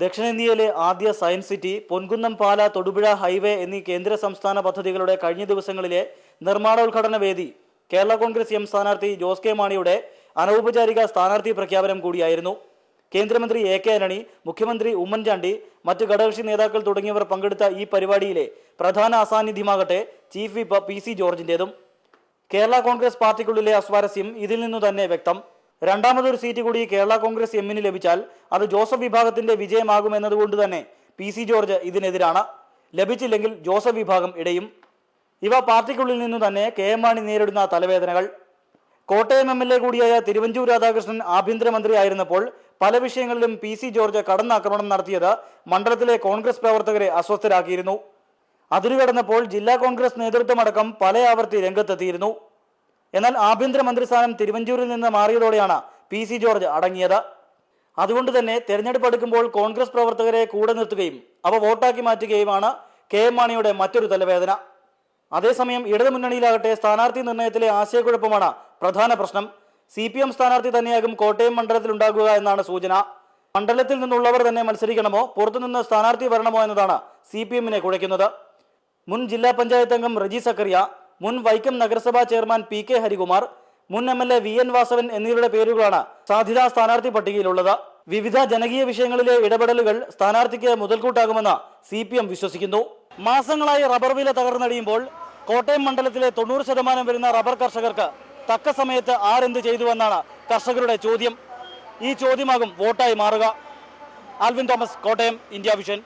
ദക്ഷിണേന്ത്യയിലെ ആദ്യ science city Ponkunnam Pala Thodupuzha highway എന്നീ കേന്ദ്ര സംസ്ഥാന പദ്ധതികളുടെ കഴിഞ്ഞ ദിവസങ്ങളിലെ നിർമ്മാണോദ്ഘാടന വേദി കേരള കോൺഗ്രസ് എം സ്ഥാനാർത്ഥി ജോസ് കെ മാണിയുടെ അനൗപചാരിക സ്ഥാനാർത്ഥി പ്രഖ്യാപനം കൂടിയായിരുന്നു. കേന്ദ്രമന്ത്രി എ കെ ആന്റണി മുഖ്യമന്ത്രി ഉമ്മൻചാണ്ടി മറ്റ് ഘടകകക്ഷി നേതാക്കൾ തുടങ്ങിയവർ പങ്കെടുത്ത ഈ പരിപാടിയിലെ പ്രധാന അസാന്നിധ്യമാകട്ടെ ചീഫ് വിപ്പ് പി സി ജോർജിന്റേതും. കേരള കോൺഗ്രസ് പാർട്ടിക്കുള്ളിലെ അസ്വാരസ്യം ഇതിൽ നിന്നു തന്നെ വ്യക്തം. രണ്ടാമതൊരു സീറ്റ് കൂടി കേരള കോൺഗ്രസ് എമ്മിന് ലഭിച്ചാൽ അത് ജോസഫ് വിഭാഗത്തിന്റെ വിജയമാകുമെന്നതുകൊണ്ട് തന്നെ പി സി ജോർജ് ഇതിനെതിരാണ്. ലഭിച്ചില്ലെങ്കിൽ ജോസഫ് വിഭാഗം ഇടയും. ഇവ പാർട്ടിക്കുള്ളിൽ നിന്നു തന്നെ കെ എം മാണി നേരിടുന്ന തലവേദനകൾ. കോട്ടയം എം എൽ എ കൂടിയായ തിരുവഞ്ചൂർ രാധാകൃഷ്ണൻ ആഭ്യന്തരമന്ത്രി ആയിരുന്നപ്പോൾ പല വിഷയങ്ങളിലും പി സി ജോർജ് കടന്നാക്രമണം നടത്തിയത് മണ്ഡലത്തിലെ കോൺഗ്രസ് പ്രവർത്തകരെ അസ്വസ്ഥരാക്കിയിരുന്നു. അതിരുകടന്നപ്പോൾ ജില്ലാ കോൺഗ്രസ് നേതൃത്വമടക്കം പല ആവർത്തി രംഗത്തെത്തിയിരുന്നു. എന്നാൽ ആഭ്യന്തര മന്ത്രിസ്ഥാനം തിരുവഞ്ചൂരിൽ നിന്ന് മാറിയതോടെയാണ് പി സി ജോർജ് അടങ്ങിയത്. അതുകൊണ്ട് തന്നെ തെരഞ്ഞെടുപ്പ് അടുക്കുമ്പോൾ കോൺഗ്രസ് പ്രവർത്തകരെ കൂടെ നിർത്തുകയും അവ വോട്ടാക്കി മാറ്റുകയുമാണ് കെ എം മാണിയുടെ മറ്റൊരു തലവേദന. അതേസമയം ഇടതു ഇടതുമുന്നണിയിലാകട്ടെ സ്ഥാനാർത്ഥി നിർണയത്തിലെ ആശയക്കുഴപ്പമാണ് പ്രധാന പ്രശ്നം. സി പി എം സ്ഥാനാർത്ഥി തന്നെയാകും കോട്ടയം മണ്ഡലത്തിൽ ഉണ്ടാകുക എന്നാണ് സൂചന. മണ്ഡലത്തിൽ നിന്നുള്ളവർ തന്നെ മത്സരിക്കണമോ? പുറത്തുനിന്ന് സ്ഥാനാർത്ഥി വരണമോ എന്നതാണ് സി പി എമ്മിനെ കുഴയ്ക്കുന്നത്. മുൻ ജില്ലാ പഞ്ചായത്ത് അംഗം റജി സക്കറിയ മുൻ വൈക്കം നഗരസഭാ ചെയർമാൻ പി കെ ഹരികുമാർ മുൻ M L A V N Vasavan എന്നിവരുടെ പേരുകളാണ് സാധ്യതാ സ്ഥാനാർത്ഥി പട്ടികയിലുള്ളത്. വിവിധ ജനകീയ വിഷയങ്ങളിലെ ഇടപെടലുകൾ സ്ഥാനാർത്ഥിക്ക് മുതൽക്കൂട്ടാകുമെന്ന് സി പി എം വിശ്വസിക്കുന്നു. മാസങ്ങളായി റബ്ബർ വില തകർന്നടിയുമ്പോൾ കോട്ടയം മണ്ഡലത്തിലെ തൊണ്ണൂറ് ശതമാനം വരുന്ന റബ്ബർ കർഷകർക്ക് തക്ക സമയത്ത് ആരെന്ത് ചെയ്തുവെന്നാണ് കർഷകരുടെ ചോദ്യം. ഈ ചോദ്യമാകും വോട്ടായി മാറുക. Alvin Thomas Kottayam India vision.